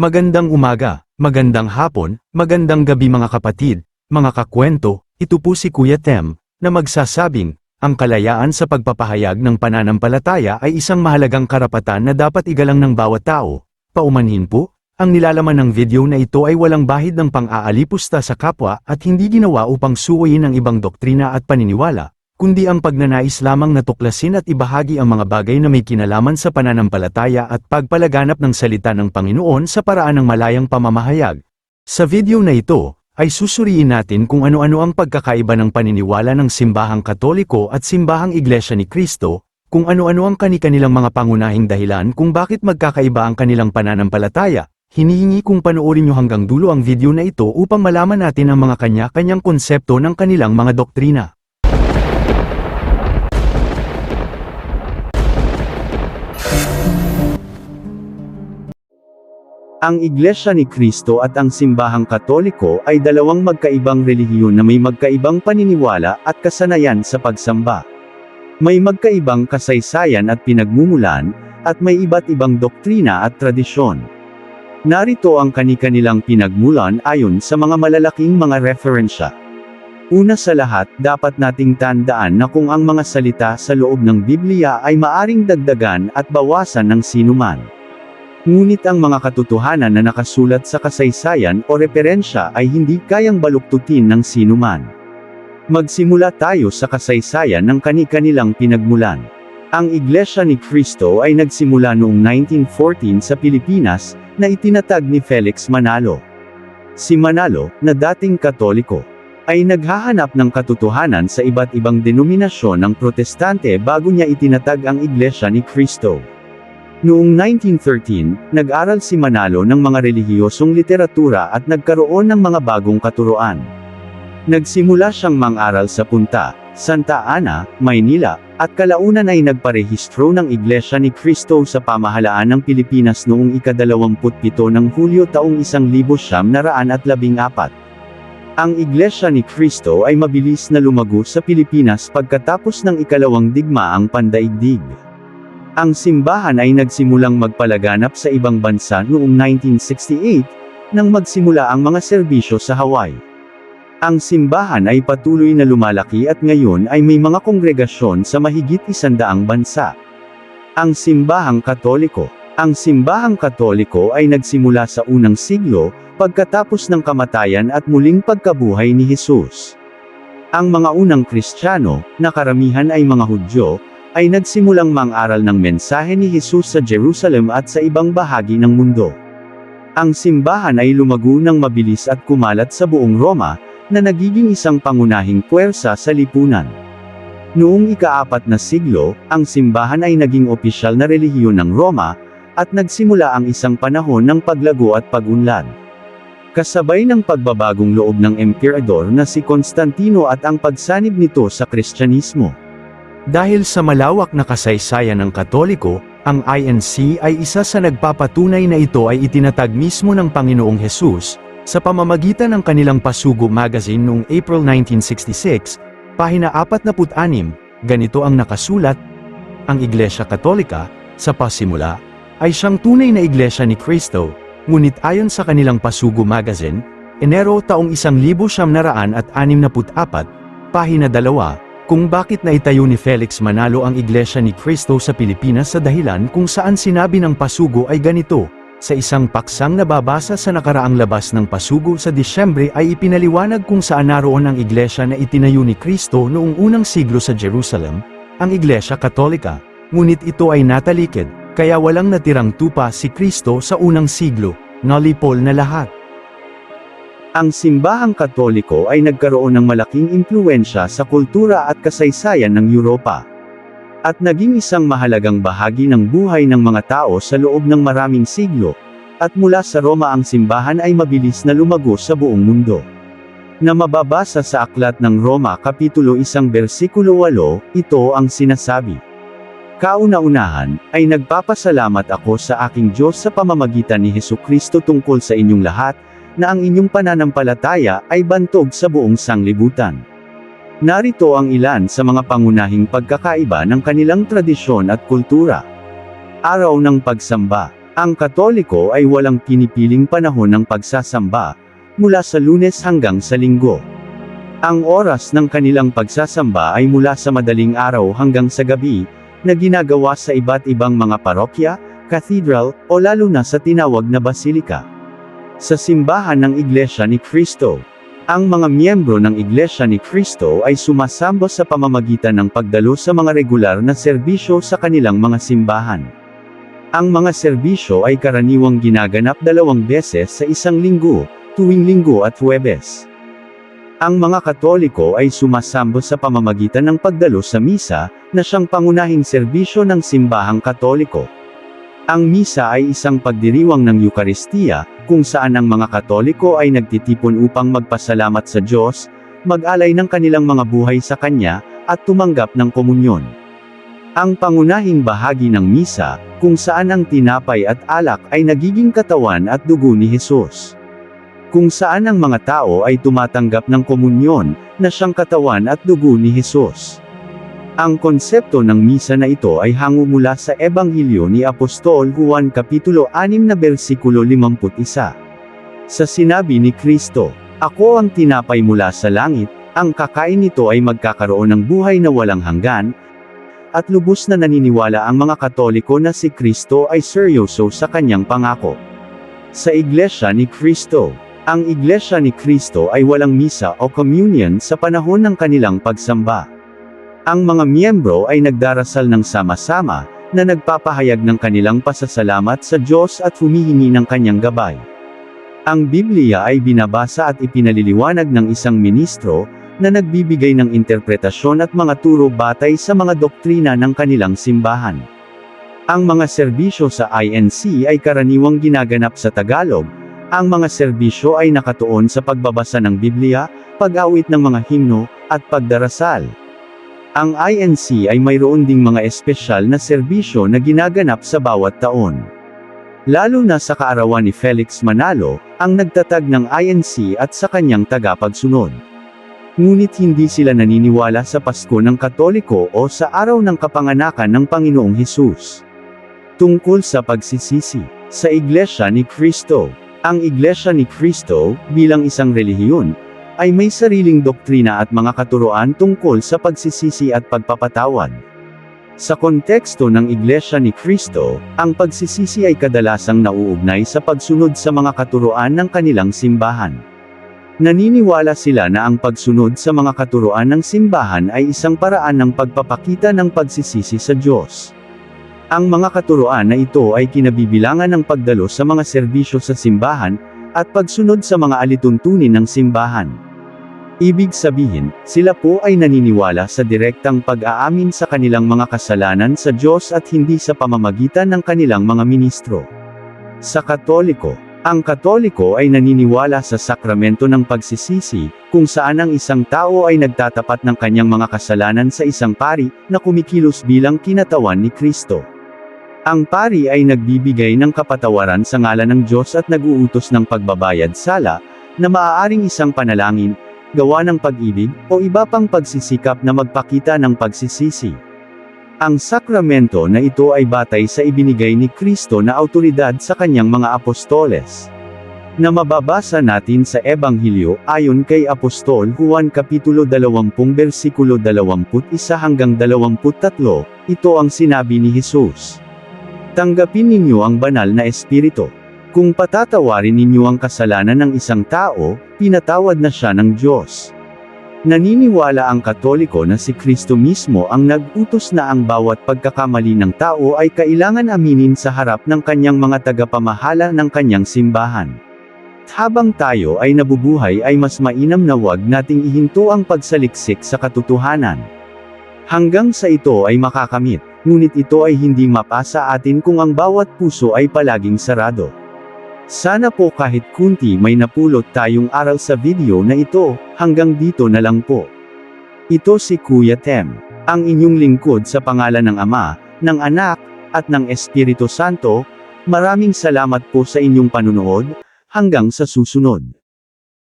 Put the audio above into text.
Magandang umaga, magandang hapon, magandang gabi mga kapatid, mga kakwento, ito po si Kuya Tem, na magsasabing, ang kalayaan sa pagpapahayag ng pananampalataya ay isang mahalagang karapatan na dapat igalang ng bawat tao. Paumanhin po, ang nilalaman ng video na ito ay walang bahid ng pang-aalipusta sa kapwa at hindi ginawa upang suwayin ang ibang doktrina at paniniwala, kundi ang pagnanais lamang na tuklasin at ibahagi ang mga bagay na may kinalaman sa pananampalataya at pagpalaganap ng salita ng Panginoon sa paraan ng malayang pamamahayag. Sa video na ito, ay susuriin natin kung ano-ano ang pagkakaiba ng paniniwala ng simbahang katoliko at simbahang iglesia ni Kristo, kung ano-ano ang kani-kanilang mga pangunahing dahilan kung bakit magkakaiba ang kanilang pananampalataya. Hinihingi kong panoorin nyo hanggang dulo ang video na ito upang malaman natin ang mga kanya-kanyang konsepto ng kanilang mga doktrina. Ang Iglesia ni Kristo at ang Simbahang Katoliko ay dalawang magkaibang relihiyon na may magkaibang paniniwala at kasanayan sa pagsamba. May magkaibang kasaysayan at pinagmumulan, at may iba't ibang doktrina at tradisyon. Narito ang kani-kanilang pinagmulan ayon sa mga malalaking mga referensya. Una sa lahat, dapat nating tandaan na kung ang mga salita sa loob ng Biblia ay maaring dagdagan at bawasan ng sinuman. Ngunit ang mga katotohanan na nakasulat sa kasaysayan o referensya ay hindi kayang baluktutin ng sinuman. Magsimula tayo sa kasaysayan ng kani-kanilang pinagmulan. Ang Iglesia ni Cristo ay nagsimula noong 1914 sa Pilipinas, na itinatag ni Felix Manalo. Si Manalo, na dating katoliko, ay naghahanap ng katotohanan sa iba't ibang denominasyon ng protestante bago niya itinatag ang Iglesia ni Cristo. Noong 1913, nag-aral si Manalo ng mga relihiyosong literatura at nagkaroon ng mga bagong katuroan. Nagsimula siyang mang-aral sa Punta, Santa Ana, Maynila, at kalaunan ay nagparehistro ng Iglesia ni Cristo sa pamahalaan ng Pilipinas noong ika-27 ng Hulyo taong 1914. Ang Iglesia ni Cristo ay mabilis na lumago sa Pilipinas pagkatapos ng ikalawang digmaang pandaigdig. Ang simbahan ay nagsimulang magpalaganap sa ibang bansa noong 1968, nang magsimula ang mga serbisyo sa Hawaii. Ang simbahan ay patuloy na lumalaki at ngayon ay may mga kongregasyon sa mahigit isandaang bansa. Ang simbahang katoliko Ang simbahang katoliko ay nagsimula sa unang siglo, pagkatapos ng kamatayan at muling pagkabuhay ni Jesus. Ang mga unang Kristiyano, na karamihan ay mga Hudyo, ay nagsimulang mang-aral ng mensahe ni Jesus sa Jerusalem at sa ibang bahagi ng mundo. Ang simbahan ay lumago ng mabilis at kumalat sa buong Roma, na nagiging isang pangunahing puwersa sa lipunan. Noong ikaapat na siglo, ang simbahan ay naging opisyal na relihiyon ng Roma, at nagsimula ang isang panahon ng paglago at pagunlad. Kasabay ng pagbabagong loob ng emperador na si Constantino at ang pagsanib nito sa Kristyanismo. Dahil sa malawak na kasaysayan ng Katoliko, ang INC ay isa sa nagpapatunay na ito ay itinatag mismo ng Panginoong Hesus, sa pamamagitan ng kanilang Pasugo magazine noong April 1966, pahina 46, ganito ang nakasulat, ang Iglesia Katolika, sa pasimula, ay siyang tunay na Iglesia ni Kristo, ngunit ayon sa kanilang Pasugo magazine, Enero taong 1964, pahina 2, kung bakit naitayo ni Felix Manalo ang Iglesia ni Cristo sa Pilipinas sa dahilan kung saan sinabi ng pasugo ay ganito, sa isang paksang nababasa sa nakaraang labas ng pasugo sa Disyembre ay ipinaliwanag kung saan naroon ang Iglesia na itinayo ni Kristo noong unang siglo sa Jerusalem, ang Iglesia Katolika, ngunit ito ay natalikid, kaya walang natirang tupa si Kristo sa unang siglo, nalipol na lahat. Ang simbahang katoliko ay nagkaroon ng malaking impluensya sa kultura at kasaysayan ng Europa. At naging isang mahalagang bahagi ng buhay ng mga tao sa loob ng maraming siglo. At mula sa Roma ang simbahan ay mabilis na lumago sa buong mundo. Na mababasa sa Aklat ng Roma Kapitulo 1 Versikulo 8, ito ang sinasabi. Kauna-unahan, ay nagpapasalamat ako sa aking Diyos sa pamamagitan ni Heso Kristo tungkol sa inyong lahat, na ang inyong pananampalataya ay bantog sa buong sanglibutan. Narito ang ilan sa mga pangunahing pagkakaiba ng kanilang tradisyon at kultura. Araw ng Pagsamba Ang Katoliko ay walang pinipiling panahon ng pagsasamba, mula sa lunes hanggang sa linggo. Ang oras ng kanilang pagsasamba ay mula sa madaling araw hanggang sa gabi, na ginagawa sa iba't ibang mga parokya, cathedral, o lalo na sa tinawag na basilika. Sa simbahan ng Iglesia ni Cristo, ang mga miyembro ng Iglesia ni Cristo ay sumasamba sa pamamagitan ng pagdalo sa mga regular na serbisyo sa kanilang mga simbahan. Ang mga serbisyo ay karaniwang ginaganap dalawang beses sa isang linggo, tuwing linggo at huwebes. Ang mga Katoliko ay sumasamba sa pamamagitan ng pagdalo sa misa, na siyang pangunahing serbisyo ng simbahang Katoliko. Ang misa ay isang pagdiriwang ng Eukaristiya, kung saan ang mga Katoliko ay nagtitipon upang magpasalamat sa Diyos, mag-alay ng kanilang mga buhay sa Kanya, at tumanggap ng komunyon. Ang pangunahing bahagi ng misa, kung saan ang tinapay at alak ay nagiging katawan at dugo ni Jesus. Kung saan ang mga tao ay tumatanggap ng komunyon, na siyang katawan at dugo ni Jesus. Ang konsepto ng misa na ito ay hango mula sa Ebanghelyo ni Apostol Juan Kapitulo 6 na bersikulo 51. Sa sinabi ni Kristo, Ako ang tinapay mula sa langit, ang kakain nito ay magkakaroon ng buhay na walang hanggan, at lubos na naniniwala ang mga Katoliko na si Kristo ay seryoso sa kanyang pangako. Sa Iglesia ni Kristo, ang Iglesia ni Kristo ay walang misa o communion sa panahon ng kanilang pagsamba. Ang mga miyembro ay nagdarasal ng sama-sama, na nagpapahayag ng kanilang pasasalamat sa Diyos at humihingi ng kanyang gabay. Ang Biblia ay binabasa at ipinaliliwanag ng isang ministro, na nagbibigay ng interpretasyon at mga turo batay sa mga doktrina ng kanilang simbahan. Ang mga serbisyo sa INC ay karaniwang ginaganap sa Tagalog, ang mga serbisyo ay nakatuon sa pagbabasa ng Biblia, pag-awit ng mga himno, at pagdarasal. Ang INC ay mayroon ding mga espesyal na serbisyo na ginaganap sa bawat taon. Lalo na sa kaarawan ni Felix Manalo, ang nagtatag ng INC at sa kanyang tagapagsunod. Ngunit hindi sila naniniwala sa Pasko ng Katoliko o sa araw ng kapanganakan ng Panginoong Hesus. Tungkol sa pagsisisi, sa Iglesia ni Cristo, ang Iglesia ni Cristo, bilang isang relihiyon, ay may sariling doktrina at mga katuroan tungkol sa pagsisisi at pagpapatawad. Sa konteksto ng Iglesia ni Cristo, ang pagsisisi ay kadalasang nauugnay sa pagsunod sa mga katuroan ng kanilang simbahan. Naniniwala sila na ang pagsunod sa mga katuroan ng simbahan ay isang paraan ng pagpapakita ng pagsisisi sa Diyos. Ang mga katuroan na ito ay kinabibilangan ng pagdalo sa mga serbisyo sa simbahan, at pagsunod sa mga alituntunin ng simbahan. Ibig sabihin, sila po ay naniniwala sa direktang pag-aamin sa kanilang mga kasalanan sa Diyos at hindi sa pamamagitan ng kanilang mga ministro. Sa Katoliko, ang Katoliko ay naniniwala sa sakramento ng pagsisisi, kung saan ang isang tao ay nagtatapat ng kanyang mga kasalanan sa isang pari, na kumikilos bilang kinatawan ni Kristo. Ang pari ay nagbibigay ng kapatawaran sa ngalan ng Diyos at naguutos ng pagbabayad sala, na maaaring isang panalangin, gawa ng pag-ibig, o iba pang pagsisikap na magpakita ng pagsisisi. Ang sakramento na ito ay batay sa ibinigay ni Kristo na autoridad sa kanyang mga apostoles. Na mababasa natin sa Ebanghelyo, ayon kay Apostol Juan Kapitulo 20 versikulo 21 hanggang 23, ito ang sinabi ni Jesus. Tanggapin ninyo ang banal na Espiritu. Kung patatawarin ninyo ang kasalanan ng isang tao, pinatawad na siya ng Diyos. Naniniwala ang Katoliko na si Kristo mismo ang nag-utos na ang bawat pagkakamali ng tao ay kailangan aminin sa harap ng kanyang mga tagapamahala ng kanyang simbahan. Habang tayo ay nabubuhay ay mas mainam na wag nating ihinto ang pagsaliksik sa katotohanan. Hanggang sa ito ay makakamit, ngunit ito ay hindi mapasa atin kung ang bawat puso ay palaging sarado. Sana po kahit kunti may napulot tayong aral sa video na ito, hanggang dito na lang po. Ito si Kuya Tem, ang inyong lingkod sa pangalan ng Ama, ng Anak, at ng Espiritu Santo, maraming salamat po sa inyong panunood, hanggang sa susunod.